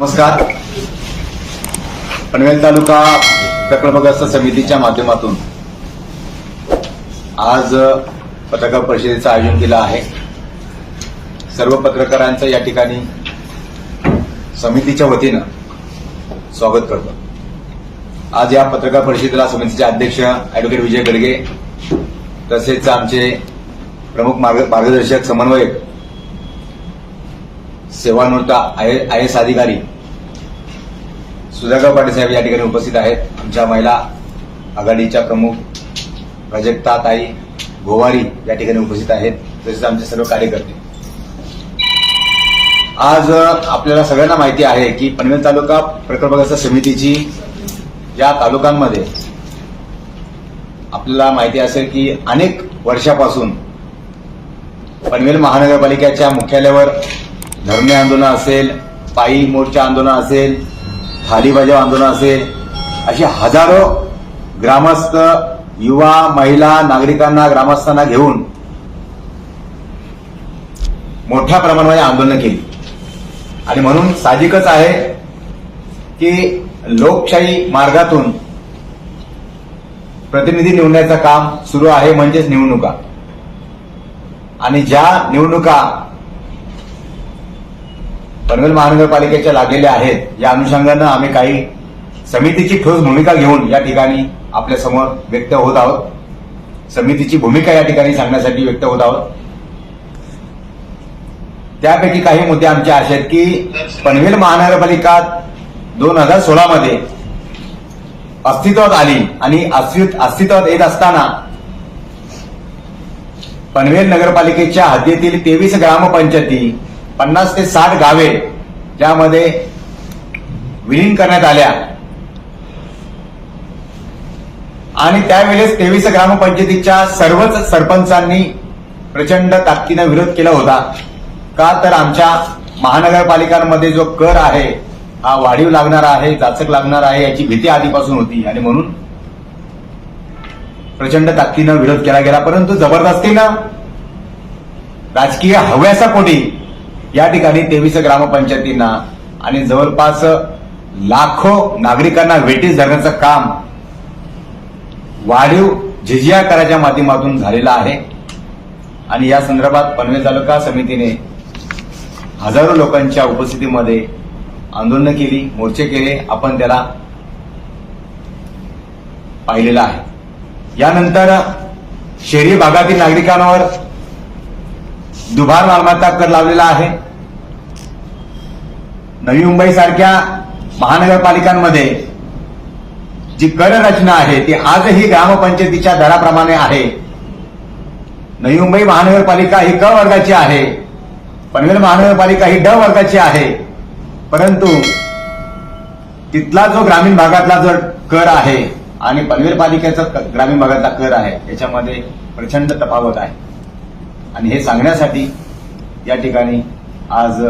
नमस्कार. पनवेल तालुका प्रकल्पग्रस्त समितीच्या माध्यमातून आज पत्रकार परिषदेचं आयोजन केलं आहे. सर्व पत्रकारांचं या ठिकाणी समितीच्या वतीनं स्वागत करतो. आज या पत्रकार परिषदेला समितीचे अध्यक्ष अॅडव्होकेट विजय गडगे तसेच आमचे प्रमुख मार्ग- मार्गदर्शक समन्वयक सेवानिवृत्त आय एस अधिकारी सुधाकर पाटील साहेब या ठिकाणी उपस्थित आहेत. आमच्या महिला आघाडीच्या प्रमुख प्राजक्ता ताई गोवारी या ठिकाणी उपस्थित आहेत. तसेच आमचे सर्व कार्यकर्ते. आज आपल्याला सगळ्यांना माहिती आहे की पनवेल तालुका प्रकल्पग्रस्त समितीची या तालुक्यांमध्ये आपल्याला माहिती असेल की अनेक वर्षापासून पनवेल महानगरपालिकेच्या मुख्यालयावर धरणे आंदोलन असेल पायी मोर्चा आंदोलन असेल थाली बजाव आंदोलन असेल अशी हजारो ग्रामस्थ युवा महिला नागरिकांना ग्रामस्थांना घेऊन मोठ्या प्रमाणामध्ये आंदोलन केली. आणि म्हणून साहजिकच आहे की लोकशाही मार्गातून प्रतिनिधी निवडण्याचं काम सुरू आहे म्हणजेच निवडणुका. आणि ज्या निवडणुका पनवेल महानगरपालिकेच्या लागलेल्या आहेत या अनुषंगानं आम्ही काही समितीची ठोस भूमिका घेऊन या ठिकाणी आपल्यासमोर व्यक्त होत आहोत. समितीची भूमिका या ठिकाणी सांगण्यासाठी व्यक्त होत आहोत. त्यापैकी काही मुद्दे आमचे असे आहेत की पनवेल महानगरपालिका दोन हजार सोळा मध्ये अस्तित्वात आली आणि अस्तित्वात येत असताना पनवेल नगरपालिकेच्या हद्दीतील तेवीस ग्रामपंचायती पन्नास ते साठ गावे ज्यामध्ये विलीन करण्यात आल्या. आणि त्यावेळेस तेवीस ग्रामपंचायतीच्या सर्वच सरपंचांनी प्रचंड ताकदीनं विरोध केला होता. का तर आमच्या महानगरपालिकांमध्ये जो कर आहे हा वाढीव लागणार आहे जाचक लागणार आहे याची भीती आधीपासून होती. आणि म्हणून प्रचंड ताकदीनं विरोध केला गेला. परंतु जबरदस्तीनं राजकीय हव्यासापोटी या ठिकाणी तेवीस ग्रामपंचायतींना आणि जवळपास लाखो नागरिकांना वेटीस धरण्याचं काम वाढीव झिझिया कराच्या माध्यमातून झालेलं आहे. आणि या संदर्भात पनवेल तालुका समितीने हजारो लोकांच्या उपस्थितीमध्ये आंदोलनं केली मोर्चे केले आपण त्याला पाहिलेलं आहे. यानंतर शहरी भागातील नागरिकांवर दुभार मालमत्ता कर लावलेला आहे. नवी मुंबई सारख्या महानगरपालिकांमध्ये जी कर रचना आहे ती आजही ग्रामपंचायतीच्या दराप्रमाणे आहे. नवी मुंबई महानगरपालिका ही क वर्गाची आहे पनवेल महानगरपालिका ही ड वर्गाची आहे. परंतु तिथला जो ग्रामीण भागातला जो कर आहे आणि पनवेल पालिकेचा ग्रामीण भागातला कर आहे याच्यामध्ये प्रचंड तफावत आहे. आणि हे सांगण्यासाठी या ठिकाणी आज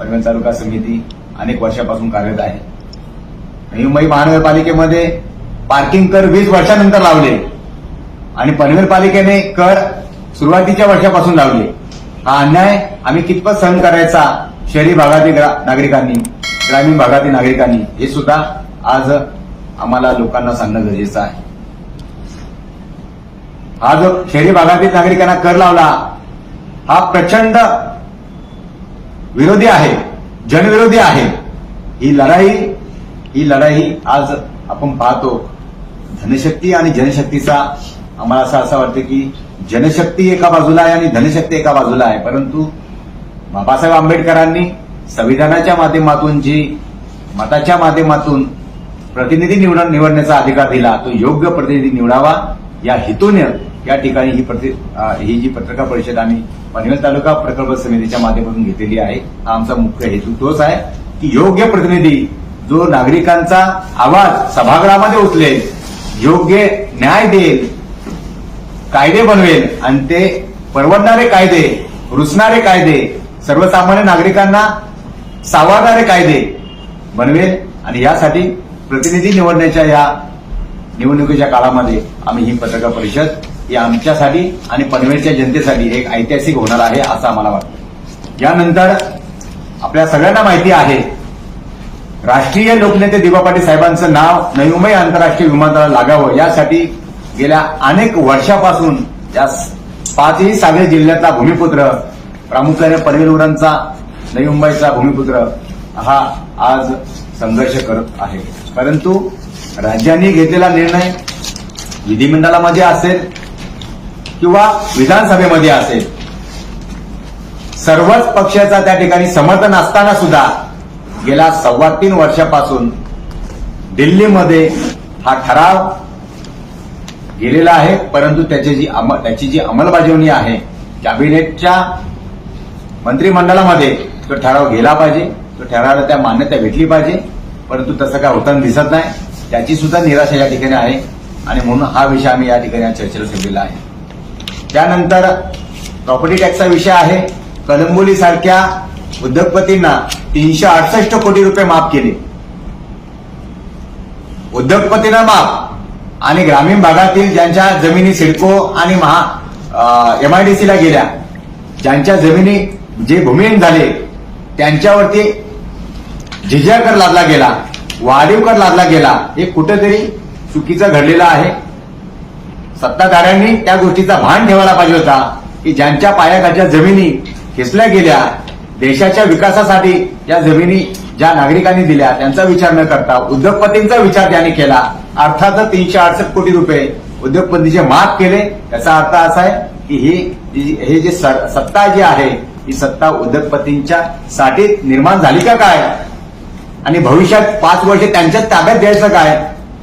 पनवेल तालुका समिती अनेक वर्षापासून कार्यरत आहे. मुंबई महानगरपालिकेमध्ये पार्किंग कर वीस वर्षानंतर लावले. आणि पनवेल पालिकेने कर सुरुवातीच्या वर्षापासून लावले. हा अन्याय आम्ही कितपत सहन करायचा शहरी भागातील नागरिकांनी ग्रामीण भागातील नागरिकांनी हे सुद्धा आज आम्हाला लोकांना सांगणं गरजेचं आहे. हा जो शहरी भागातील नागरिकांना कर लावला हा प्रचंड विरोधी आहे जनविरोधी आहे. ही लढाई ही लढाई आज आपण पाहतो. धनशक्ती आणि जनशक्तीचा आम्हाला असं असं वाटतं की जनशक्ती एका बाजूला आहे आणि धनशक्ती एका बाजूला आहे. परंतु बाबासाहेब आंबेडकरांनी संविधानाच्या माध्यमातून जी मताच्या माध्यमातून प्रतिनिधी निवड निवडण्याचा अधिकार दिला तो योग्य प्रतिनिधी निवडावा या हेतूने या ठिकाणी ही प्रति ही जी पत्रकार परिषद आम्ही पनवेल तालुका प्रकल्प समितीच्या माध्यमातून घेतलेली आहे. हा आमचा मुख्य हेतू तोच आहे की योग्य प्रतिनिधी जो नागरिकांचा आवाज सभागृहामध्ये उचलेल योग्य न्याय देईल कायदे बनवेल आणि ते परवडणारे कायदे रुचणारे कायदे सर्वसामान्य नागरिकांना सावरणारे कायदे बनवेल. आणि यासाठी प्रतिनिधी निवडण्याच्या या निवडणुकीच्या काळामध्ये आम्ही ही पत्रकार परिषद हे आमच्यासाठी आणि पनवेलच्या जनतेसाठी एक ऐतिहासिक होणार आहे असं आम्हाला वाटतं. यानंतर आपल्या सगळ्यांना माहिती आहे राष्ट्रीय लोकनेते दिबा पाटील साहेबांचं नाव नवी मुंबई आंतरराष्ट्रीय विमानतळाला लागावं यासाठी गेल्या अनेक वर्षापासून या पाचही सागरी जिल्ह्यातला भूमिपुत्र प्रामुख्याने पनवेलवरांचा नवी मुंबईचा भूमिपुत्र हा आज संघर्ष करत आहे. परंतु राज्यांनी घेतलेला निर्णय विधिमंडळामध्ये असेल किंवा विधानसभेमध्ये असेल. सर्वच पक्षाचा त्या ठिकाणी समर्थन असताना सुद्धा गेल्या सव्वा तीन वर्षापासून दिल्लीमध्ये हा ठराव गेलेला आहे. परंतु त्याची जी अंम- त्याची जी अंमलबजावणी आहे कॅबिनेटच्या मंत्रिमंडळामध्ये तो ठराव गेला पाहिजे. तो ठरावाला त्या मान्यता भेटली पाहिजे. परंतु तसं काय होताना दिसत नाही. त्याची सुद्धा निराशा या ठिकाणी आहे. आणि म्हणून हा विषय आम्ही या ठिकाणी चर्चेला ठेवलेला आहे. त्यानंतर प्रॉपर्टी टॅक्सचा विषय आहे. कलंबोली सारख्या उद्योगपतींना तीनशे अडसष्ट कोटी रुपये माफ केले. उद्योगपतींना माफ. आणि ग्रामीण भागातील ज्यांच्या जमिनी सिडको आणि महा एमआयडीसीला गेल्या ज्यांच्या जमिनी जे भूमिहीन झाले त्यांच्यावरती जिजिया कर लादला गेला वाढीव कर लादला गेला हे कुठेतरी चुकीचं घडलेलं आहे. सत्ताधाऱ्यांनी त्या गोष्टीचा भान ठेवायला पाहिजे होता की ज्यांच्या पायाखालच्या जमिनी खेचल्या गेल्या देशाच्या विकासासाठी या जमिनी ज्या नागरिकांनी दिल्या त्यांचा विचार न करता उद्योगपतींचा विचार त्यांनी केला. अर्थातच तीनशे अडसष्ट कोटी रुपये उद्योगपतीचे माफ केले. याचा अर्थ असा आहे की ही हे जे सत्ता जी आहे ही सत्ता उद्योगपतींच्या साठी निर्माण झाली का काय? आणि भविष्यात पाच वर्ष त्यांच्याच ताब्यात द्यायचं काय?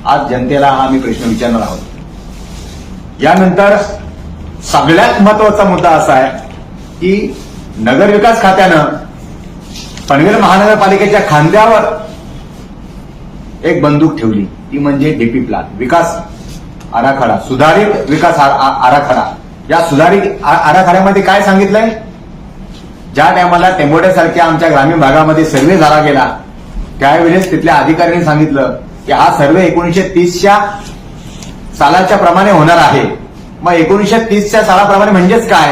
आज जनतेला हा आम्ही प्रश्न विचारणार आहोत. यानंतर सगळ्यात महत्त्वाचा मुद्दा असा आहे की नगरविकास खात्यानं पनवेल महानगरपालिकेच्या खांद्यावर एक बंदूक ठेवली. ती म्हणजे डीपी प्लान विकास आराखडा सुधारित विकास आराखडा. या सुधारित आराखड्यामध्ये काय सांगितलंय? ज्या टायमाला टेंबोड्यासारख्या आमच्या ग्रामीण भागामध्ये सर्वे झाला गेला त्यावेळेस तिथल्या अधिकाऱ्यांनी सांगितलं की हा सर्वे एकोणीशे तीसच्या सालाच्या प्रमाणे होणार आहे. मग एकोणीशे तीसच्या सालाप्रमाणे म्हणजेच काय?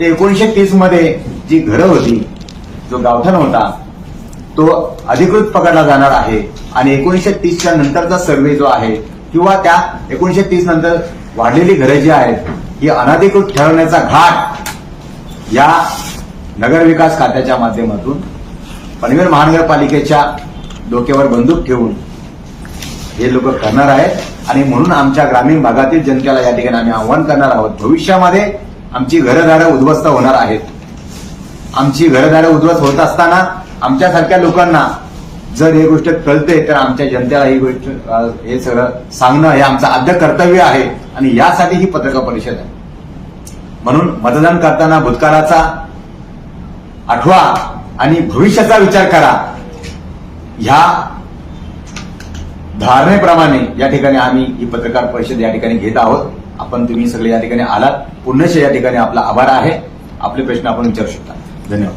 ते एकोणीशे तीसमध्ये जी घरं होती जो गावठाण होता तो अधिकृत पकडला जाणार आहे. आणि एकोणीशे तीसच्या नंतरचा सर्वे जो आहे किंवा त्या एकोणीशे तीस नंतर वाढलेली घरं जी आहेत ही अनधिकृत ठरवण्याचा घाट या नगरविकास खात्याच्या माध्यमातून पनवेल महानगरपालिकेच्या डोक्यावर बंदूक ठेवून हे लोक करणार आहेत. आणि म्हणून आमच्या ग्रामीण भागातील जनतेला या ठिकाणी आम्ही आव्हान करणार आहोत. भविष्यामध्ये आमची घरदारं उद्ध्वस्त होणार आहेत. आमची घरदारं उद्ध्वस्त होत असताना आमच्यासारख्या लोकांना जर ही गोष्ट कळते तर आमच्या जनतेला ही गोष्ट हे सगळं सांगणं हे आमचं आद्य कर्तव्य आहे आणि यासाठी ही पत्रकार परिषद आहे. म्हणून मतदान करताना भूतकाळाचा आठवा आणि भविष्याचा विचार करा. ह्या धारणेप्रमाणे या ठिकाणी आम्ही ही पत्रकार परिषद या ठिकाणी घेत आहोत. आपण तुम्ही सगळे या ठिकाणी आलात. पुन्हा या ठिकाणी आपला आभार आहे. आपले प्रश्न आपण विचारू शकता. धन्यवाद.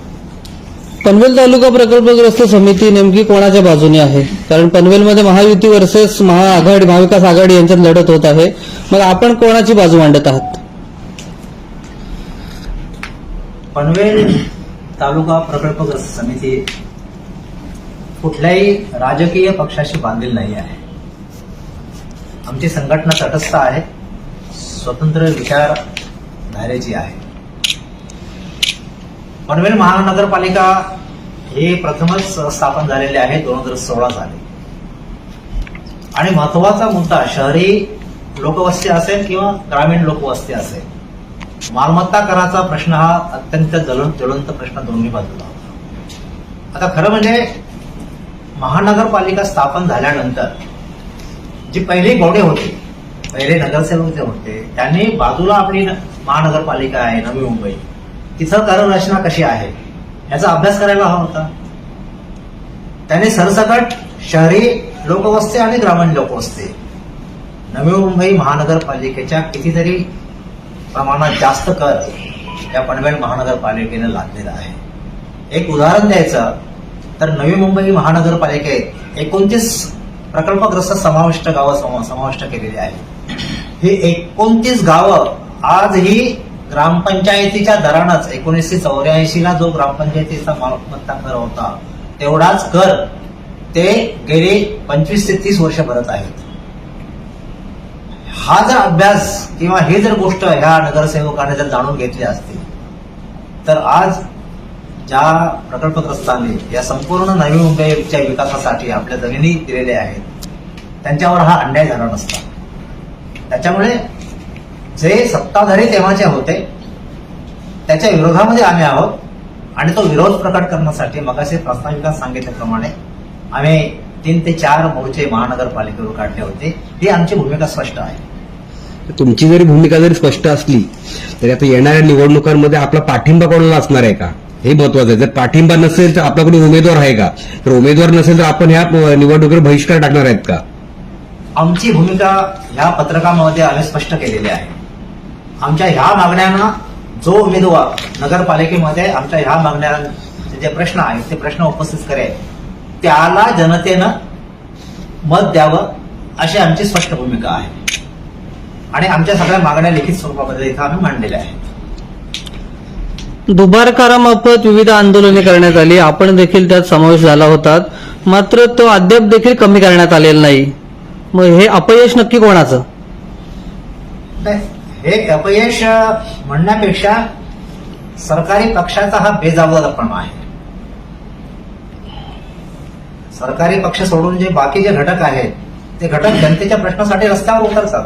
पनवेल तालुका प्रकल्पग्रस्त समिती नेमकी कोणाच्या बाजूने आहे? कारण पनवेलमध्ये महायुती वर्सेस महाआघाडी महाविकास आघाडी यांच्यात लढत होत आहे. मग आपण कोणाची बाजू मांडत आहात? पनवेल तालुका प्रकल्पग्रस्त समिती कुठल्याही राजकीय पक्षाशी बांधील नाही आहे. आमची संघटना तटस्थ आहे. स्वतंत्र विचारधारेची आहे. पनवेल महानगरपालिका हे प्रथमच स्थापन झालेले आहे. दोन हजार सोळा साली. आणि महत्त्वाचा मुद्दा शहरी लोकवस्ती असेल किंवा ग्रामीण लोकवस्ती असेल मालमत्ता कराचा प्रश्न हा अत्यंत ज्वलंत प्रश्न दोन्ही बाजूला होता. आता खरं म्हणजे महानगरपालिका स्थापन झाल्यानंतर जी पहिली गौडे होते पहिले नगरसेवक जे होते त्यांनी बाजूला आपली न- महानगरपालिका आहे नवी मुंबई तिथं कररचना कशी आहे याचा अभ्यास करायला हवा होता. त्यांनी सरसकट शहरी लोकवस्ती आणि ग्रामीण लोकवस्ती नवी मुंबई महानगरपालिकेच्या कितीतरी प्रमाणात जास्त कर या पनवेल महानगरपालिकेने लादलेला आहे. एक उदाहरण द्यायचं तर नवी मुंबई महानगरपालिकेत एकोणतीस प्रकल्पग्रस्त समाविष्ट गावं समाविष्ट केलेली आहेत. ही एकोणतीस गावं आजही ग्रामपंचायतीच्या दरानच एकोणीसशे चौऱ्याऐंशी ला जो ग्रामपंचायतीचा मालमत्ता कर होता तेवढाच कर ते गेले पंचवीस ते तीस वर्ष भरत आहेत. हा जर अभ्यास किंवा हे जर गोष्ट ह्या नगरसेवकाने जर जाणून घेतली असती तर आज ज्या प्रकल्पग्रस्तांनी या संपूर्ण नवी मुंबईच्या विकासासाठी आपल्या जमिनी दिलेल्या आहेत त्यांच्यावर हा अन्याय झाला नसता. त्याच्यामुळे जे सत्ताधारी तेव्हाचे होते त्याच्या विरोधामध्ये आम्ही आहोत आणि तो विरोध प्रकट करण्यासाठी मगाशी प्रास्ताविकात सांगितल्याप्रमाणे आम्ही तीन ते चार मोर्चे महानगरपालिकेवर काढले होते. ही आमची भूमिका स्पष्ट आहे. तुमची जरी भूमिका जरी स्पष्ट असली तरी आता येणाऱ्या निवडणुकांमध्ये आपला पाठिंबा कोणाला असणार आहे का? हे महत्वाचं आहे. जर पाठिंबा नसेल तर आपल्याकडे उमेदवार आहे का? तर उमेदवार नसेल तर आपण ह्या निवडणुकीवर बहिष्कार टाकणार आहेत का? आमची भूमिका ह्या पत्रकामध्ये आम्ही स्पष्ट केलेली आहे. आमच्या ह्या मागण्यांना जो उमेदवार नगरपालिकेमध्ये आमच्या ह्या मागण्यांचे जे प्रश्न आहेत ते प्रश्न उपस्थित करेल त्याला जनतेनं मत द्यावं अशी आमची स्पष्ट भूमिका आहे. आणि आमच्या सगळ्या मागण्या लिखित स्वरूपामध्ये इथं आम्ही मांडलेल्या आहेत. दुबार करामार्फत विविध आंदोलने करण्यात आली. आपण देखील त्यात समावेश झाला होता मात्र तो अद्याप देखील कमी करण्यात आलेला नाही. मग हे अपयश नक्की कोणाचं? नाही, हे अपयश म्हणण्यापेक्षा सरकारी पक्षाचा हा बेजबाबदारपणा आहे. सरकारी पक्ष सोडून जे बाकी जे घटक आहेत ते घटक जनतेच्या प्रश्नासाठी रस्त्यावर उतरतात.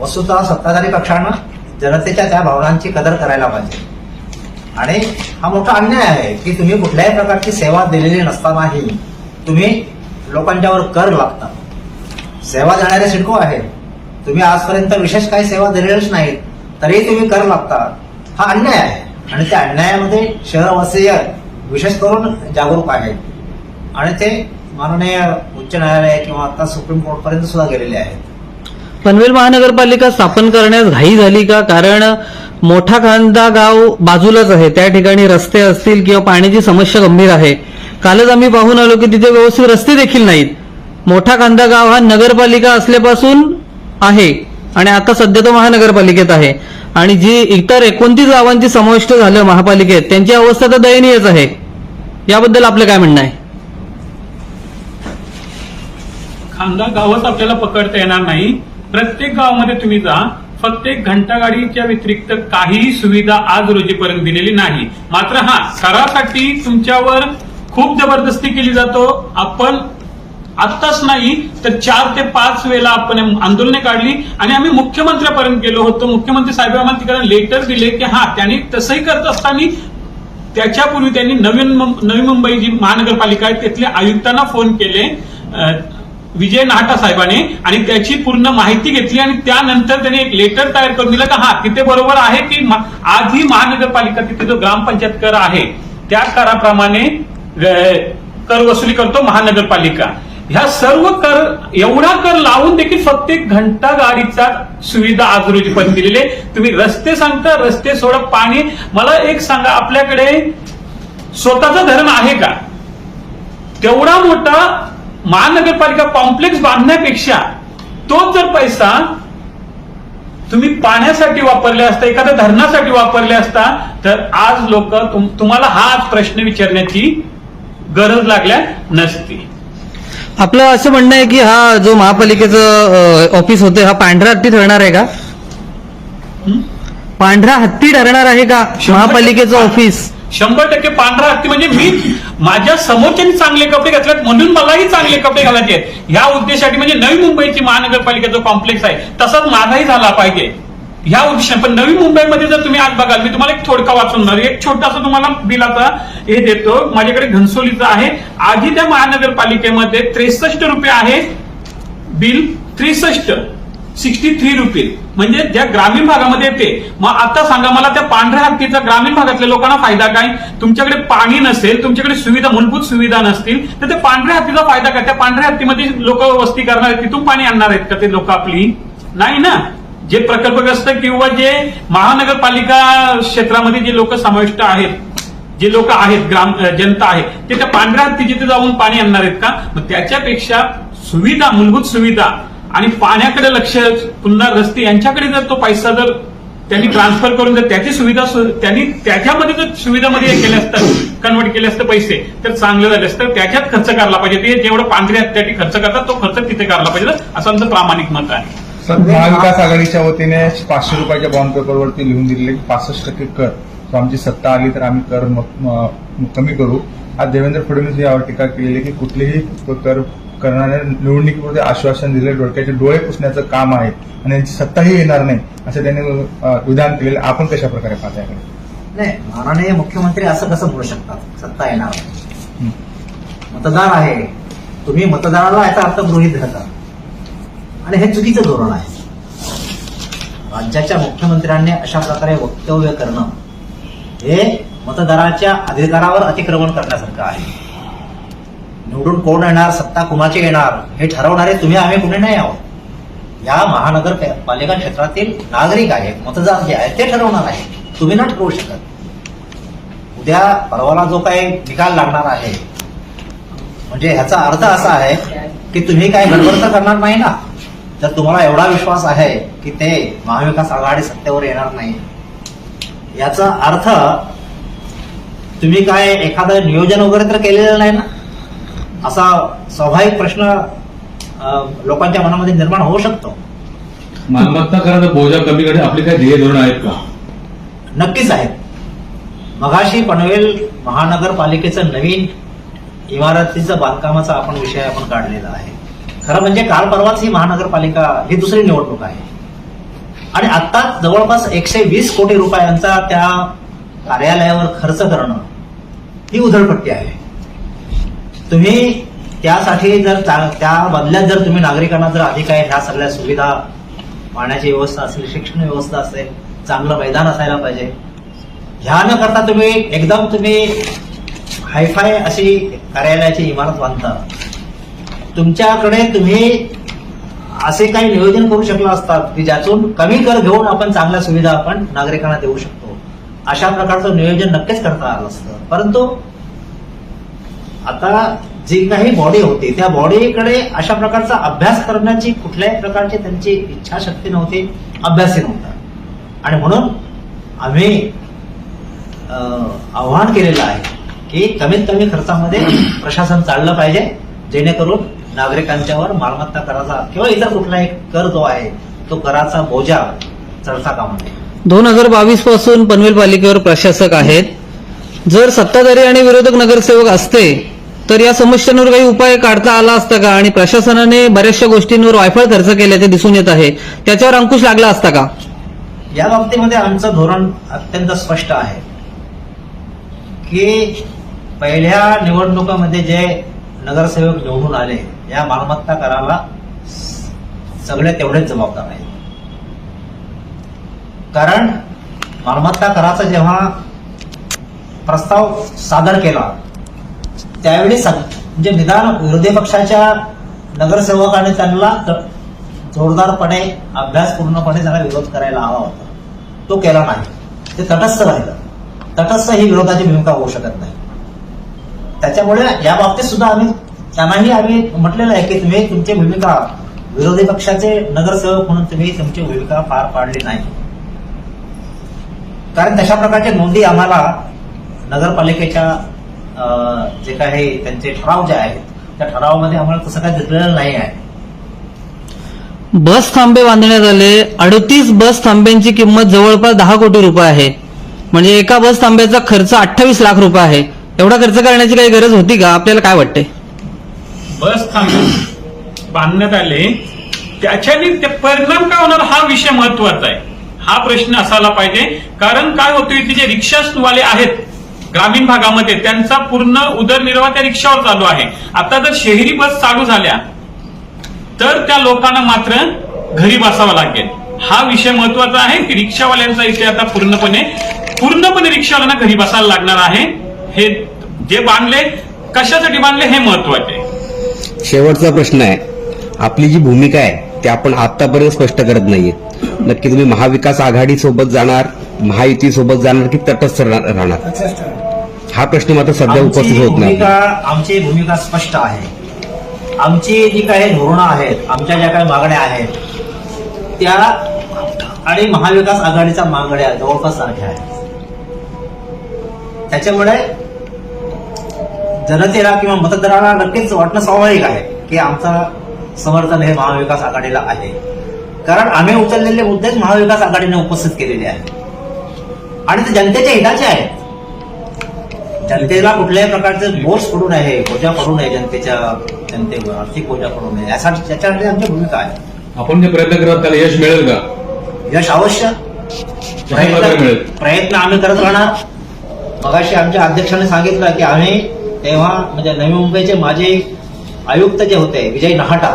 वस्तुतः सत्ताधारी पक्षानं जनतेच्या त्या भावनांची कदर करायला पाहिजे. आणि हा मोठा अन्याय आहे की तुम्ही कुठल्याही प्रकारची सेवा दिलेली नसतानाही तुम्ही लोकांच्यावर कर लागता. सेवा देणारे सिडको आहे तुम्ही आजपर्यंत विशेष काही सेवा दिलेल्याच नाहीत तरीही तुम्ही कर लागता. हा अन्याय आहे. आणि त्या अन्यायामध्ये शहरवासीय विशेष करून जागरूक आहेत. आणि ते माननीय उच्च न्यायालय किंवा आता सुप्रीम कोर्टपर्यंत सुद्धा गेलेले आहेत. पनवेल महानगरपालिका स्थापन करण्यास घाई झाली का? कारण मोठा खांदा गाव बाजूलाच आहे. त्या ठिकाणी रस्ते असतील किंवा पाण्याची समस्या गंभीर आहे. कालच आम्ही पाहून आलो की तिथे व्यवस्थित रस्ते देखील नाहीत. मोठा कांदा गाव हा नगरपालिका असल्यापासून आहे आणि आता सध्या तो महानगरपालिकेत आहे. आणि जी इतर एकोणतीस गावांची समाविष्ट झालं महापालिकेत त्यांची अवस्था तर दयनीयच आहे. याबद्दल आपलं काय म्हणणं आहे? खांदा गावच आपल्याला पकडता येणार नाही. प्रत्येक गावामध्ये तुम्ही जा फक्त एक घंटागाडीच्या व्यतिरिक्त काहीही सुविधा आज रोजीपर्यंत दिलेली नाही. मात्र हा करासाठी तुमच्यावर खूप जबरदस्ती केली जातो. आपण आत्ताच नाही तर चार ते पाच वेळेला आपण आंदोलने काढली आणि आम्ही मुख्यमंत्र्यापर्यंत गेलो होतो. मुख्यमंत्री साहेब आम्हाला तिकडे लेटर दिले की हा त्यांनी तसंही करत असताना त्याच्यापूर्वी त्यांनी नवीन नवी मुंबई जी महानगरपालिका आहे तिथल्या आयुक्तांना फोन केले. विजय नाहटा साहेबांनी आणि त्याची पूर्ण माहिती घेतली आणि त्यानंतर त्यांनी एक लेटर तयार करून दिलं का हा तिथे बरोबर आहे की आधी महानगरपालिका तिथे जो ग्रामपंचायत कर आहे त्या कराप्रमाणे कर वसुली करतो महानगरपालिका. ह्या सर्व कर एवढा कर लावून देखील फक्त एक घंटा गाडीचा सुविधा आज रोजी पण दिलेली आहे. तुम्ही रस्ते सांगता रस्ते सोडा पाणी. मला एक सांगा आपल्याकडे स्वतःचं धरण आहे का? तेवढा मोठा महानगरपालिका कॉम्प्लेक्स बांधण्यापेक्षा तोच जर पैसा तुम्ही पाण्यासाठी वापरले असता एखाद्या धरणासाठी वापरले असता तर आज लोक तुम्हाला हा प्रश्न विचारण्याची गरज लागल्या नसती. आपलं असं म्हणणं आहे की हा जो महापालिकेचं ऑफिस होते हा पांढरा हत्ती ठरणार आहे का? पांढरा हत्ती ठरणार आहे का महापालिकेचं ऑफिस शंभर टक्के पांढरा हत्ती म्हणजे मी माझ्या समोरच्यांनी चांगले कपडे घातलेत म्हणून मलाही चांगले कपडे घालायचे. आहेत ह्या उद्देशासाठी म्हणजे नवी मुंबईची महानगरपालिका जो कॉम्प्लेक्स आहे तसाच माझाही झाला पाहिजे. ह्या उद्देशाने पण नवी मुंबईमध्ये जर तुम्ही आज बघाल मी तुम्हाला एक थोडका वाचवणार. एक छोटासा तुम्हाला बिलाचा हे देतो. माझ्याकडे घनसोलीचा आहे. आधी त्या महानगरपालिकेमध्ये त्रेसष्ट रुपये आहे बिल. त्रेसष्ट. Sixty three rupees. म्हणजे ज्या ग्रामीण भागामध्ये येते मग आता सांगा मला त्या पांढऱ्या हत्तीचा ग्रामीण भागातल्या लोकांना फायदा काय? तुमच्याकडे पाणी नसेल तुमच्याकडे सुविधा मूलभूत सुविधा नसतील तर त्या पांढऱ्या हत्तीचा फायदा काय? त्या पांढऱ्या हत्तीमध्ये लोक वस्ती करणार आहेत तिथून पाणी आणणार आहेत का ते लोक आपली? नाही ना. जे प्रकल्पग्रस्त किंवा जे महानगरपालिका क्षेत्रामध्ये जे लोक समाविष्ट आहेत जे लोक आहेत ग्राम जनता आहे ते त्या पांढऱ्या हत्ती जिथे जाऊन पाणी आणणार आहेत का? मग त्याच्यापेक्षा सुविधा मूलभूत सुविधा आणि पाण्याकडे लक्ष पुन्हा रस्ते यांच्याकडे जर तो पैसा जर त्यांनी ट्रान्सफर करून जर त्याची सुविधा त्यांनी त्याच्यामध्ये जर सुविधामध्ये हे केलं असतं कन्वर्ट केले असतं पैसे तर चांगलं झाले असतं. त्याच्यात खर्च करायला पाहिजे. ते जेवढं पांढरे त्यासाठी खर्च करतात तो खर्च तिथे करायला पाहिजे. असं आमचं प्रामाणिक मत आहे. सर महाविकास आघाडीच्या वतीने पाचशे रुपयाच्या बॉन्ड पेपरवरती लिहून दिलेले की पासष्ट टक्के कर. तो आमची सत्ता आली तर आम्ही कर कमी करू. आज देवेंद्र फडणवीस यावर टीका केलेली की कुठलेही कर करणाऱ्या निवडणुकीमध्ये आश्वासन दिले डोळक्याचे डोळे पुसण्याचं काम आहे आणि यांची सत्ताही येणार नाही असं त्यांनी विधान केलेलं. आपण कशा प्रकारे पाहता याकडे? नाही माननीय मुख्यमंत्री असं कसं बोलू शकतात? सत्ता येणार. मतदार आहे. तुम्ही मतदाराला याचा अर्थ गृहित धरता. आणि हे चुकीचं धोरण आहे. राज्याच्या मुख्यमंत्र्यांनी अशा प्रकारे वक्तव्य करणं हे मतदाराच्या अधिकारावर अतिक्रमण करण्यासारखं आहे. निवडून कोण येणार सत्ता कुणाची येणार हे ठरवणारे तुम्ही आम्ही कुणी नाही आहोत. या महानगरपालिका क्षेत्रातील नागरिक आहेत मतदार जे आहेत ते ठरवणार आहे तुम्ही ना ठरवू शकत. उद्या परवाला जो काही निकाल लागणार आहे म्हणजे ह्याचा अर्थ असा आहे की तुम्ही काय गडबड तर करणार नाही ना. तर तुम्हाला एवढा विश्वास आहे की ते महाविकास आघाडी सत्तेवर येणार नाही. याचा अर्थ तुम्ही काय एखादं नियोजन वगैरे तर केलेलं नाही ना? असा स्वाभाविक प्रश्न लोकांच्या मनामध्ये निर्माण होऊ शकतो. मालमत्ता करायचा बोजा कमी करणे आपले काही ध्येय धोरण आहेत का? नक्कीच आहेत. मगाशी पनवेल महानगरपालिकेचं नवीन इमारतीचं बांधकामाचा आपण विषय आपण काढलेला आहे. खरं म्हणजे काल परवाच ही महानगरपालिका ही दुसरी निवडणूक आहे. आणि आता जवळपास एकशे वीस कोटी रुपयांचा त्या कार्यालयावर खर्च करणं ही उधळपट्टी आहे. तुम्ही त्यासाठी जर त्या बदल्यात जर तुम्ही नागरिकांना जर अधिक आहे ह्या सगळ्या सुविधा पाण्याची व्यवस्था असेल शिक्षण व्यवस्था असेल चांगलं मैदान असायला पाहिजे. ह्या न करता तुम्ही एकदम तुम्ही हायफाय अशी कार्यालयाची इमारत बांधता. तुमच्याकडे तुम्ही असे काही नियोजन करू शकला असतात की ज्यातून कमी कर घेऊन आपण चांगल्या सुविधा आपण नागरिकांना देऊ शकतो. अशा प्रकारचं नियोजन नक्कीच करता आलं असतं. परंतु आता जी काही बॉडी होती त्या बॉडीकडे अशा प्रकारचा अभ्यास करण्याची कुठल्याही प्रकारची त्यांची इच्छाशक्ती नव्हती अभ्यासही नव्हता. आणि म्हणून आम्ही आव्हान केलेलं आहे की कमीत कमी खर्चामध्ये प्रशासन चाललं पाहिजे जेणेकरून नागरिकांच्यावर मालमत्ता कराचा किंवा इतर कुठलाही कर जो आहे तो कराचा बोजा चढता कामा नये. दोन हजार बावीसपासून पनवेल पालिकेवर प्रशासक आहेत. जर सत्ताधारी आणि विरोधक नगरसेवक असते तर या समस्यांवर काही उपाय काढता आला असता का? आणि प्रशासनाने बऱ्याचशा गोष्टींवर वायफळ खर्च केल्याचे दिसून येत आहे. त्याच्यावर अंकुश लागला असता का? या बाबतीमध्ये आमचं धोरण अत्यंत स्पष्ट आहे की पहिल्या निवडणुकामध्ये जे नगरसेवक निवडून आले या मालमत्ता कराला सगळे तेवढेच जबाबदार आहेत. कारण मालमत्ता कराचा जेव्हा प्रस्ताव सादर केला त्यावेळी म्हणजे निदान विरोधी पक्षाच्या नगरसेवकाने त्यांना जोरदारपणे अभ्यास पूर्णपणे विरोध करायला हवा होता. तो केला नाही. ते तटस्थ राहिलं. तटस्थ ही विरोधाची भूमिका होऊ शकत नाही. त्याच्यामुळे या बाबतीत सुद्धा आम्ही त्यांनाही आम्ही म्हटलेलं आहे की तुम्ही तुमची भूमिका विरोधी पक्षाचे नगरसेवक म्हणून तुम्ही तुमची भूमिका पार पाडली नाही. कारण तशा प्रकारच्या नोंदी आम्हाला नगरपालिकेच्या जे काही त्यांचे ठराव जे आहेत त्या ठरावामध्ये आम्हाला तसं काही दिसलेलं नाही आहे. बस थांबे बांधण्यात आले. अडतीस बस थांब्यांची किंमत जवळपास दहा कोटी रुपये आहे. म्हणजे एका बस थांब्याचा खर्च अठ्ठावीस लाख रुपये आहे. एवढा खर्च करण्याची काही गरज होती का? आपल्याला काय वाटते? बस थांबे. बांधण्यात आले. त्याच्याने ते परिणाम काय होणार हा विषय महत्त्वाचा आहे. हा प्रश्न असायला पाहिजे. कारण काय होतोय की जे रिक्षावाले आहेत ग्रामीण भागामध्ये त्यांचा पूर्ण उदरनिर्वाह त्या रिक्षावर चालू आहे. आता जर शहरी बस चालू झाल्या तर त्या लोकांना मात्र घरी बसावं लागेल. हा विषय महत्त्वाचा आहे की रिक्षावाल्यांचा इथे आता पूर्णपणे पूर्णपणे रिक्षावाल्यांना घरी बसायला लागणार आहे. हे जे बांधले कशासाठी बांधले हे महत्त्वाचे शेवटचा प्रश्न आहे. आपली जी भूमिका आहे ती आपण आतापर्यंत स्पष्ट करत नाहीये. नक्की तुम्ही महाविकास आघाडी सोबत जाणार महायुती सोबत जाणार की तटस्थ राहणार. हा प्रश्न मात्र सध्या उपस्थित होत नाही. आमची भूमिका स्पष्ट आहे. आमची जी काही धोरणं आहेत आमच्या ज्या काही मागण्या आहेत त्या आणि महाविकास आघाडीच्या मागण्या जवळपास सारख्या आहेत. त्याच्यामुळे जनतेला किंवा मतदाराला नक्कीच वाटणं स्वाभाविक आहे की आमचा समर्थन हे महाविकास आघाडीला आहे. कारण आम्ही उचललेले मुद्देच महाविकास आघाडीने उपस्थित केलेले आहेत. आणि ते जनतेच्या हिताचे आहेत. जनतेला कुठल्याही प्रकारचे बोझ पडू नये बोजा पडू नये जनतेच्या जनतेवर आर्थिक बोजा पडू नये. यासाठी त्याच्यासाठी आमची भूमिका आहे. आपण जे प्रयत्न करत त्याला यश मिळेल का? यश अवश्य. प्रकारे प्रयत्न मिळेल? प्रयत्न आम्ही करत राहणार. मगाशी आमच्या अध्यक्षाने सांगितलं की आम्ही तेव्हा म्हणजे नवी मुंबईचे माजी आयुक्त जे होते विजय नहाटा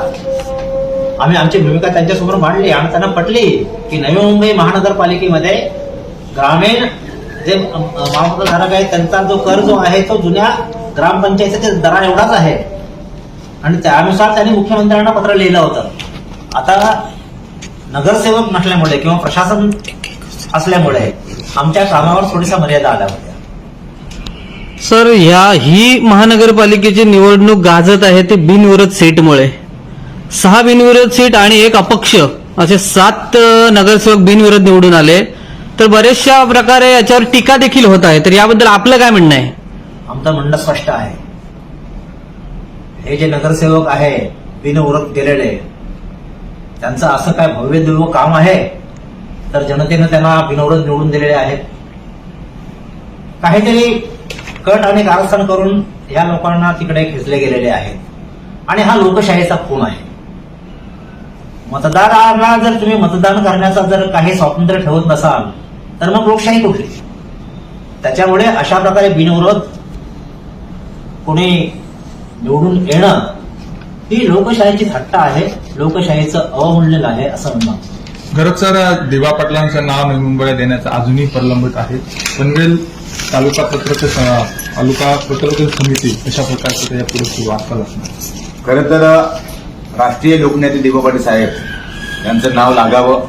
आम्ही आमची भूमिका त्यांच्यासमोर मांडली. आणि त्यांना पटली की नवी मुंबई महानगरपालिकेमध्ये ग्रामीण जे महामतधारक आहे त्यांचा जो कर जो आहे तो जुन्या ग्रामपंचायतीच्या दरा एवढाच आहे. आणि त्यानुसार त्यांनी मुख्यमंत्र्यांना पत्र लिहिलं होतं. आता नगरसेवक नसल्यामुळे किंवा प्रशासन असल्यामुळे आमच्या कामावर थोडीसा मर्यादा आल्या होत्या. सर ह्या ही महानगरपालिकेची निवडणूक गाजत आहे ते बिनविरोध सीटमुळे. सहा बिनविरोध सीट आणि एक अपक्ष असे सात नगरसेवक बिनविरोध निवडून आले. तर बरेचशा प्रकारे याच्यावर टीका देखील होत आहे. तर याबद्दल आपलं काय म्हणणं आहे? आमचं म्हणणं स्पष्ट आहे. हे जे नगरसेवक आहे बिनविरोध केलेले त्यांचं असं काय भव्य दिव्य काम आहे? तर जनतेनं त्यांना बिनविरोध निवडून दिलेले आहेत. काहीतरी कट आणि कारस्थान करून या लोकांना तिकडे खेचले गेलेले आहेत. आणि हा लोकशाहीचा खून आहे. मतदाराला जर तुम्ही मतदान करण्याचा जर काही स्वातंत्र्य ठेवत नसाल तर मग लोकशाही कुठली? त्याच्यामुळे अशा प्रकारे बिनविरोध कोणी निवडून येणं ही लोकशाहीची थट्टा आहे लोकशाहीचं अवमूल्यन आहे असं म्हणणं खरंच सर दिवा पाटलांचं नाव नवी मुंबईला देण्याचं अजूनही प्रलंबित आहे. पनवेल तालुका पत्रक तालुका पत्रक समिती अशा प्रकारचं त्याच्या पुढे सुरू वाटचाल असणार. खरं तर राष्ट्रीय लोकनेते दिबा पाटील साहेब यांचं नाव लागावं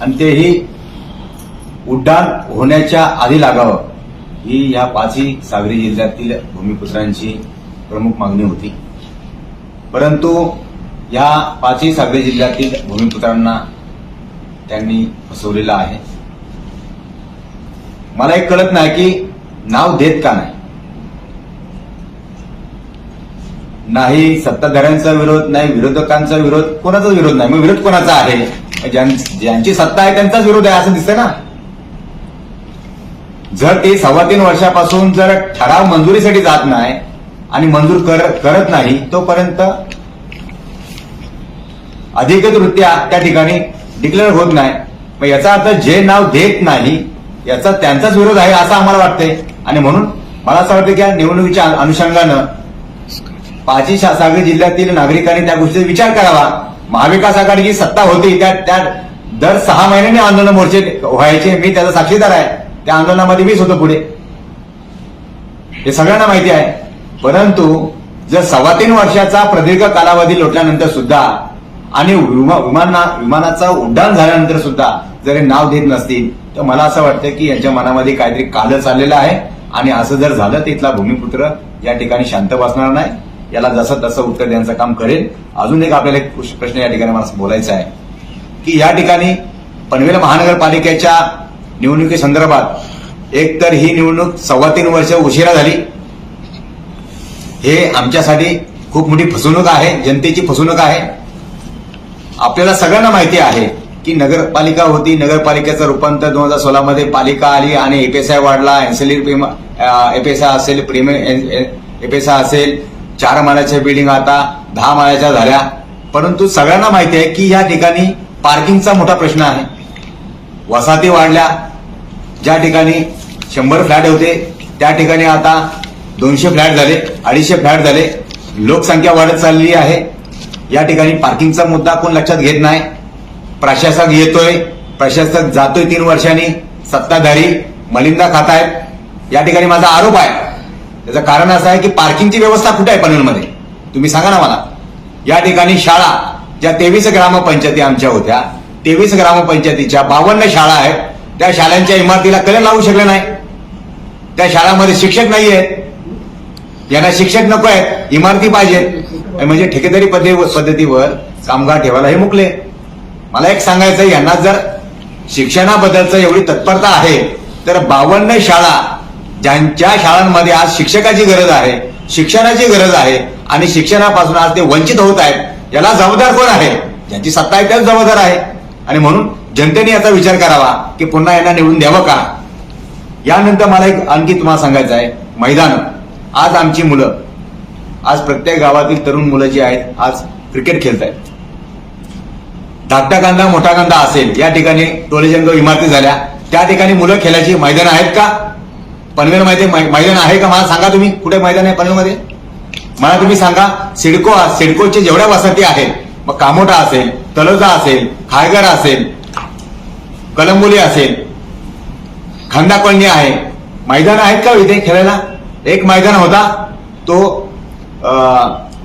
आणि तेही उड्डाण होण्याच्या आधी लागावं. ही या पाचही सागरी जिल्ह्यातील भूमिपुत्रांची प्रमुख मागणी होती. परंतु या पाचही सागरी जिल्ह्यातील भूमिपुत्रांना त्यांनी फसवलेलं आहे. मला एक कळत नाही की नाव देत का नाही. नाही सत्ताधाऱ्यांचा विरोध नाही विरोधकांचा विरोध कोणाचा विरोध नाही. मग विरोध कोणाचा आहे? ज्यां- ज्यांची सत्ता आहे त्यांचाच विरोध आहे असं दिसतंय ना? जर ते सव्वा तीन वर्षापासून जर ठराव मंजुरीसाठी जात नाही आणि मंजूर कर, करत नाही तोपर्यंत अधिकृतरित्या त्या ठिकाणी डिक्लेअर होत नाही. मग याचा अर्थ जे नाव देत नाही याचा त्यांचाच विरोध आहे असं आम्हाला वाटतंय. आणि म्हणून मला असं वाटतं की या निवडणुकीच्या अनुषंगानं पाचवी शा- सागरी जिल्ह्यातील नागरिकांनी त्या गोष्टीचा विचार करावा. महाविकास आघाडीची सत्ता होती त्या त्या दर सहा महिन्यांनी आंदोलन मोर्चे व्हायचे मी त्याचा साक्षीदार आहे. त्या आंदोलनामध्ये मीच होतो पुढे. हे सगळ्यांना माहिती आहे. परंतु जर सव्वा तीन वर्षाचा प्रदीर्घ कालावधी लोटल्यानंतर सुद्धा आणि विमा- विमाना विमानाचा उड्डाण झाल्यानंतर सुद्धा जर हे नाव देत नसतील तर मला असं वाटतं की यांच्या मनामध्ये काहीतरी कालं चाललेलं आहे. आणि असं जर झालं तर इथला भूमिपुत्र या ठिकाणी शांत बसणार नाही. याला जसं तसं उत्तर देण्याचं काम करेल. अजून एक आपल्याला एक प्रश्न या ठिकाणी मला बोलायचा आहे की या ठिकाणी पनवेल महानगरपालिकेच्या निवडणुकीसंदर्भात एक तर ही निवडणूक सव्वा तीन वर्ष उशिरा झाली. हे आमच्यासाठी खूप मोठी फसवणूक आहे जनतेची फसवणूक आहे. आपल्याला सगळ्यांना माहिती आहे की नगरपालिका होती नगरपालिकेचं रूपांतर दोन हजार सोळामध्ये पालिका आली आणि एपीएसआय वाढला एनसेली एपीएसआय असेल प्रीमियम एपीएसआय असेल चार माळ्याच्या बिल्डिंग आता दहा माळ्याच्या झाल्या. परंतु सगळ्यांना माहिती आहे की या ठिकाणी पार्किंगचा मोठा प्रश्न आहे. वसाहती वाढल्या. ज्या ठिकाणी शंभर फ्लॅट होते त्या ठिकाणी आता दोनशे फ्लॅट झाले अडीचशे फ्लॅट झाले. लोकसंख्या वाढत चालली आहे. या ठिकाणी पार्किंगचा मुद्दा कोण लक्षात घेत नाही. प्रशासक येतोय. प्रशासक जातोय तीन वर्षांनी. सत्ताधारी मलिंदा खात आहेत या ठिकाणी माझा आरोप आहे. त्याचं कारण असं आहे की पार्किंगची व्यवस्था कुठे आहे पनवेलमध्ये? तुम्ही सांगा ना मला. या ठिकाणी शाळा ज्या तेवीस ग्रामपंचायती आमच्या होत्या तेवीस ग्रामपंचायतीच्या बावन्न शाळा आहेत. त्या शाळांच्या इमारतीला कलर लावू शकले नाही. त्या शाळांमध्ये शिक्षक नाही आहेत यांना शिक्षक नको आहेत इमारती पाहिजे. म्हणजे ठेकेदारी पद्धती पद्धतीवर कामगार ठेवायला हे मुकले. मला एक सांगायचं यांना जर शिक्षणाबद्दलचं एवढी तत्परता आहे तर बावन्न शाळा ज्यांच्या शाळांमध्ये आज शिक्षकाची गरज आहे शिक्षणाची गरज आहे आणि शिक्षणापासून आज ते वंचित होत आहेत याला जबाबदार कोण आहे? ज्यांची सत्ता आहे त्याच जबाबदार आहे. आणि म्हणून जनतेने याचा विचार करावा की पुन्हा यांना निवडून द्यावं का? यानंतर मला एक आणखी तुम्हाला सांगायचं आहे. मैदान. आज आमची मुलं आज प्रत्येक गावातील तरुण मुलं जी आहेत आज क्रिकेट खेळत आहेत धाकटा कांदा मोठा कांदा असेल या ठिकाणी टोलेजंग इमारती झाल्या. त्या ठिकाणी मुलं खेळायची मैदान आहेत का? पनवेल मध्ये मैदान आहे का? मला सांगा तुम्ही. कुठे मैदान आहे पनवेलमध्ये? मला तुम्ही सांगा. सिडको सिडकोचे जेवढ्या वसती आहेत मग कामोटा असेल तलोजा असेल खायगर असेल कलंबोली असेल खांदा कॉलनी आहे. मैदान आहेत का हो इथे खेळायला? एक मैदान होता तो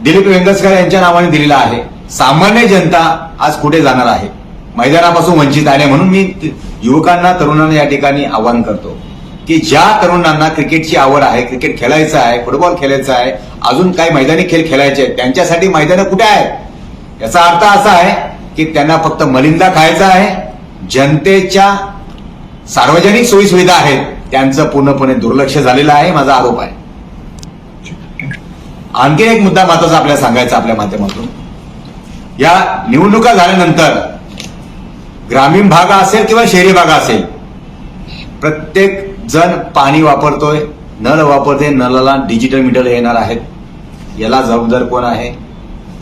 दिलीप वेंगसकर यांच्या नावाने दिलेला आहे. सामान्य जनता आज कुठे जाणार आहे? मैदानापासून वंचित आहे म्हणून मी युवकांना तरुणांना या ठिकाणी आवाहन करतो की ज्या तरुणांना क्रिकेटची आवड आहे क्रिकेट खेळायचं आहे फुटबॉल खेळायचा आहे अजून काही मैदानी खेळ खेळायचे आहेत त्यांच्यासाठी मैदानं कुठे आहेत? याचा अर्थ असा आहे की त्यांना फक्त मलिंदा खायचा आहे जनतेच्या सार्वजनिक सोयीसुविधा आहेत त्यांचं पूर्णपणे दुर्लक्ष झालेलं आहे माझा आरोप आहे. आणखी एक मुद्दा महत्त्वाचा आपल्याला सांगायचा आपल्या माध्यमातून. या निवडणुका झाल्यानंतर ग्रामीण भाग असेल किंवा शहरी भाग असेल प्रत्येक जण पाणी वापरतोय नळ वापरते नळाला डिजिटल मीटर येणार आहेत. याला जबाबदार कोण आहे?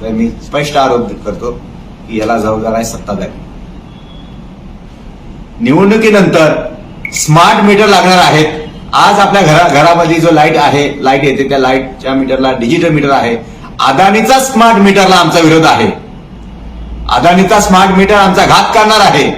तर मी स्पष्ट आरोप करतो की याला जबाबदार आहे सत्ताधारी. निवडणुकीनंतर स्मार्ट मीटर लागणार आहेत. आज आपल्या घरा घरामध्ये जो लाइट आहे लाइट येते त्या लाईटच्या मीटरला डिजिटल मीटर आहे. अदानीचा स्मार्ट मीटरला आमचा विरोध आहे. अदानीचा स्मार्ट मीटर आमचा घात करणार आहे.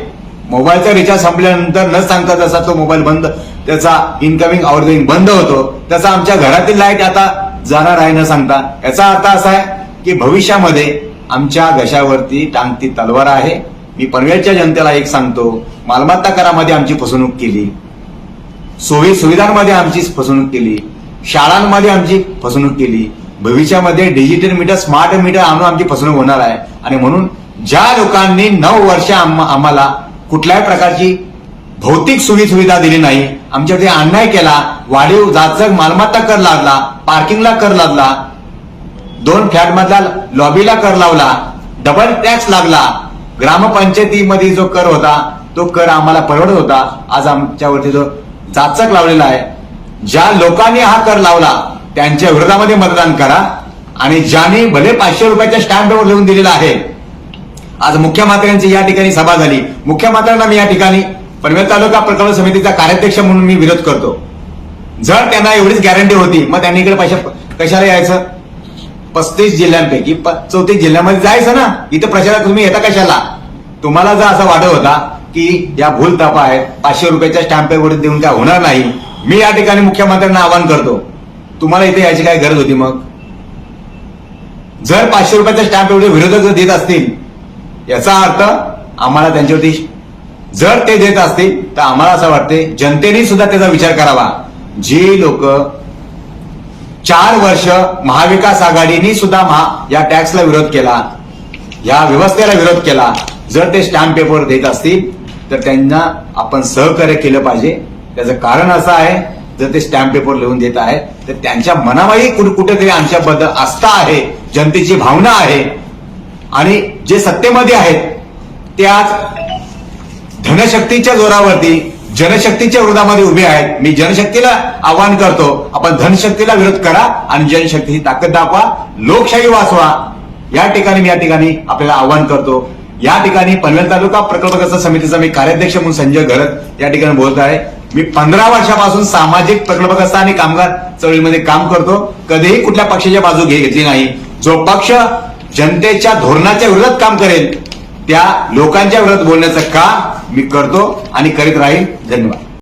मोबाईलचा रिचार्ज संपल्यानंतर न सांगता जसा तो मोबाईल बंद त्याचा इनकमिंग आउटगोईंग बंद होतो त्याचा आमच्या घरातील लाइट आता जाणार आहे न सांगता. याचा अर्थ असा आहे की भविष्यामध्ये आमच्या घशावरती टांगती तलवार आहे. मी पनवेलच्या जनतेला एक सांगतो मालमत्ता करामध्ये आमची फसवणूक केली. सोयी सुविधांमध्ये आमची फसवणूक केली. शाळांमध्ये आमची फसवणूक केली. भविष्यामध्ये डिजिटल मीटर स्मार्ट मीटर आणून आमची फसवणूक होणार आहे. आणि म्हणून ज्या लोकांनी नऊ वर्ष आम्हाला कुठल्याही प्रकारची भौतिक सोयी सुविधा दिली नाही आमच्यावरती अन्याय केला वाढीव जाचक मालमत्ता कर लागला पार्किंगला कर लागला दोन फ्लॅट मधला लॉबीला कर लावला डबल टॅक्स लागला. ग्रामपंचायतीमध्ये जो कर होता तो कर आम्हाला परवडत होता. आज आमच्यावरती जो चाचक लावलेला आहे ज्या लोकांनी हा कर लावला त्यांच्या विरोधामध्ये मतदान करा. आणि ज्यांनी भले पाचशे रुपयाच्या स्टॅम्पवर लिहून दिलेला आहे आज मुख्यमंत्र्यांची या ठिकाणी सभा झाली. मुख्यमंत्र्यांना मी या ठिकाणी पनवेल तालुका प्रकल्प समितीचा कार्याध्यक्ष म्हणून मी विरोध करतो. जर त्यांना एवढीच गॅरंटी होती मग त्यांनी इकडे पैसे कशाला यायचं? पस्तीस जिल्ह्यांपैकी चौतीस जिल्ह्यामध्ये जायचं ना? इथं प्रचारात तुम्ही येता कशाला? तुम्हाला जर असं वाटत होता की या भूल तापा आहेत पाचशे रुपयाच्या स्टॅम्पेवर देऊन काय होणार नाही मी या ठिकाणी मुख्यमंत्र्यांना आवाहन करतो. तुम्हाला इथे याची काय गरज होती मग? जर पाचशे रुपयाचा स्टॅम्प एवढे विरोधक जर देत असतील याचा अर्थ आम्हाला त्यांच्यावरती जर ते देत असतील तर आम्हाला असं वाटते जनतेने सुद्धा त्याचा विचार करावा. जी लोक चार वर्ष महाविकास आघाडीने सुद्धा महा या टॅक्सला विरोध केला. या व्यवस्थेला विरोध केला. जर ते स्टॅम्प पेपर देत असतील तर त्यांना आपण सहकार्य केलं पाहिजे. त्याचं कारण असं आहे जर ते स्टॅम्प पेपर लिहून देत आहेत तर त्यांच्या मनामध्ये कुठेतरी आमच्याबद्दल आस्था आहे जनतेची भावना आहे. आणि जे सत्तेमध्ये आहेत ते आज धनशक्तीच्या जोरावरती जनशक्तीच्या विरोधामध्ये उभे आहेत. मी जनशक्तीला आवाहन करतो. आपण धनशक्तीला विरोध करा आणि जनशक्तीची ताकद दाखवा. लोकशाही वाचवा. या ठिकाणी मी या ठिकाणी आपल्याला आवाहन करतो. या ठिकाणी पनवेल तालुका प्रकल्पग्रस्त समितीचा मी कार्याध्यक्ष म्हणून संजय घरत या ठिकाणी बोलत आहे. मी पंधरा वर्षापासून सामाजिक प्रकल्पग्रस्त आणि कामगार चळवळीमध्ये काम करतो. कधीही कुठल्या पक्षाच्या बाजू घेतली नाही. जो पक्ष जनतेच्या धोरणाच्या विरोधात काम करेल त्या लोकांच्या विरोधात बोलण्याचं काम मी करतो आणि करीत राहील. धन्यवाद.